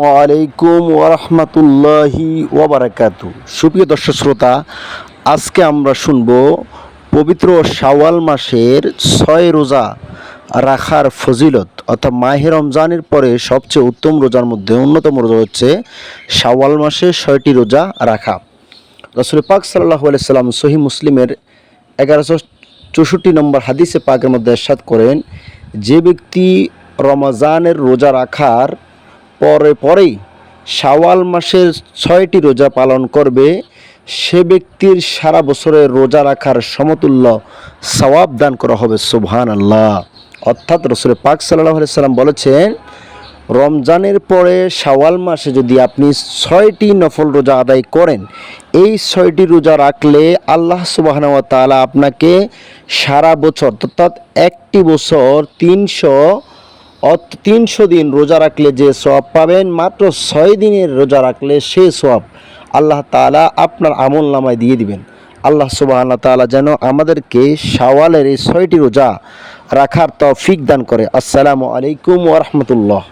ওয়ালাইকুম ওরহমতুল্লাহি ওবরাকাতু সুপ্রিয় দর্শক শ্রোতা, আজকে আমরা শুনব পবিত্র শাওয়াল মাসের ছয় রোজা রাখার ফজিলত, অর্থাৎ মাহে রমজানের পরে সবচেয়ে উত্তম রোজার মধ্যে অন্যতম রোজা হচ্ছে শাওয়াল মাসে ছয়টি রোজা রাখা। রসুল পাক সাল্লাহ সাল্লাম সহি মুসলিমের এগারোশো চৌষট্টি নম্বর হাদিসে পাকের মধ্যে এরশাদ করেন, যে ব্যক্তি রমজানের রোজা রাখার পরে পরেই শাওয়াল মাসের ছয়টি রোজা পালন করবে। সে ব্যক্তির সারা বছরের রোজা রাখার সমতুল্য সওয়াব দান করা হবে সুবহান আল্লাহ অর্থাৎ রসুল পাক সাল্লাহ সাল্লাম বলেছেন, রমজানের পরে শাওয়াল মাসে যদি আপনি ছয়টি নফল রোজা আদায় করেন, এই ছয়টি রোজা রাখলে আল্লাহ সুবাহন তাআলা আপনাকে সারা বছর, অর্থাৎ একটি বছর তিনশো তিনশো দিন রোজা রাখলে যে সব পাবেন, মাত্র ছয় দিনের রোজা রাখলে সে সব আল্লাহ তালা আপনার আমল নামায় দিয়ে দিবেন। আল্লাহ সুবাহ তালা যেন আমাদেরকে শাওয়ালের এই ছয়টি রোজা রাখার তফিক দান করে। আসসালামু আলাইকুম ওয়া রাহমাতুল্লাহ।